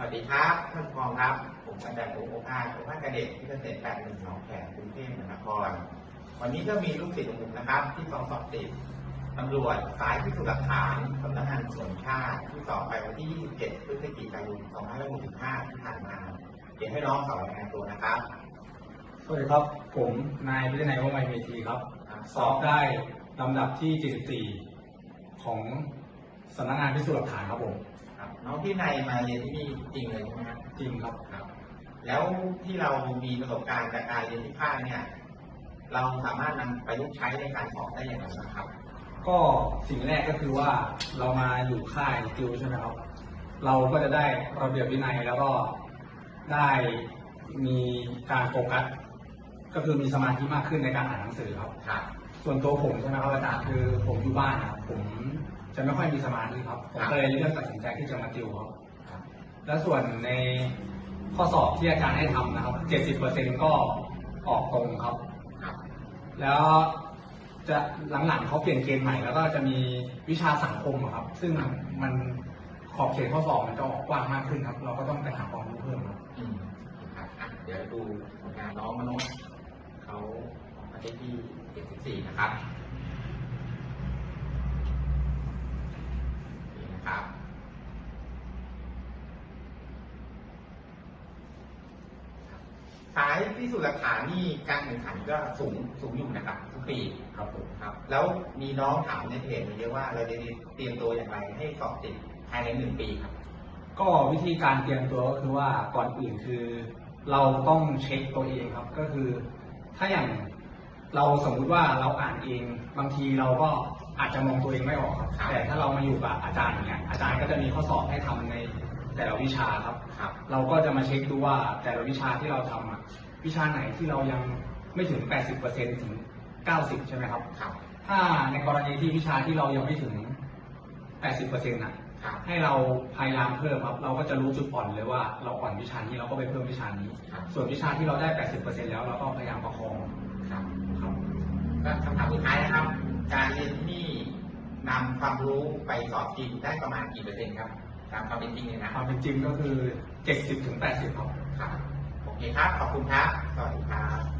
วัสดีครับท่านผู้กองครับ ผมอาจารย์โอโอภาสโอภาสกระเด็กที่เกษตรแปดหนึ่งหนองแขมกรุงเทพมหานคร วันนี้ก็มีลูกศิษย์ของผมนะครับ ที่สองสอบติดตำรวจสายพิสูจน์หลักฐานสำนักงานตำรวจแห่งชาติที่สอบไปวันที่ 27 พฤศจิกายน 2565 ที่ผ่านมาเดี๋ยวให้น้องสอบรายงานตัวนะครับ สวัสดีครับ ผมนายพิจนัยว่องไวเมธีครับ สอบได้ลำดับที่ 74 ของสำนักงานพิสูจน์หลักฐานครับผม ครับน้องที่ในยมาเรียนที่นี่จริงเลยใช่ไหมครับจริงครับครับ แล้วที่เรามีประสบการณ์จากการเรียนที่ค่ายเนี่ย เราสามารถนำประยุกต์ใช้ในการสอบได้อย่างไรบ้างครับ ก็สิ่งแรกก็คือว่าเรามาอยู่ค่ายกิลใช่ไหมครับ เราก็จะได้ระเบียบวินัยแล้วก็ได้มีการโฟกัส ก็คือมีสมาธิมากขึ้นในการอ่านหนังสือครับ ครับ ส่วนตัวผมใช่ไหมครับอาจารย์คือผมอยู่บ้านนะครับผม จะไม่ค่อยมีสมาธิครับผมครับก็เลยเลือกตัดสินใจที่จะมาติวครับครับและส่วนในข้อสอบที่อาจารย์ให้ทำนะครับ70%ก็ออกตรงครับครับ แล้วจะหลังๆเขาเปลี่ยนเกณฑ์ใหม่แล้วก็จะมีวิชาสังคมอะครับ ซึ่งมันขอบเขตข้อสอบมันจะออกกว้างมากขึ้นครับ เราก็ต้องไปหาความรู้เพิ่มครับอืมครับอะเดี๋ยวดูผลงานน้องมนุษย์เขาออกมาได้ที่ 74 นะครับ นี่นะครับ สายพิสูจน์หลักฐานนี่การแข่งขันก็สูงสูงอยู่นะครับทุกปีครับผมครับ แล้วมีน้องถามในเพจมาเยอะว่าเราจะเตรียมตัวอย่างไรให้สอบติดภายในหนึ่งปีครับ ก็วิธีการเตรียมตัวก็คือว่าก่อนอื่นคือ เราต้องเช็คตัวเองครับก็คือ ถ้าอย่างเราสมมุติว่าเราอ่านเองบางทีเราก็อาจจะมองตัวเองไม่ออกครับครับแต่ถ้าเรามาอยู่กับอาจารย์เนี่ยอาจารย์ก็จะมีข้อสอบให้ทำใน แต่ละวิชาครับ ครับเราก็จะมาเช็คดูว่าแต่ละวิชาที่เราทำอะวิชาไหนที่เรายังไม่ถึง 80%ถึง 90 ใช่ไหมครับ ครับ ถ้าในกรณีที่วิชาที่เรายังไม่ถึง 80%น่ะ ครับ ให้เราพยายามเพิ่มครับ เราก็จะรู้จุดอ่อนเลยว่าเราอ่อนวิชานี้เราก็ไปเพิ่มวิชานี้ ครับ ส่วนวิชาที่เราได้ 80%แล้วเราก็พยายามประคองครับครับ ก็คำถามสุดท้ายนะครับ การเรียนที่นี่นำความรู้ไปสอบจริงได้ประมาณกี่เปอร์เซ็นต์ครับ ตามความเป็นจริงเลยนะความเป็นจริงก็คือ 70-80ครับครับ โอเคครับ ขอบคุณครับ สวัสดีครับ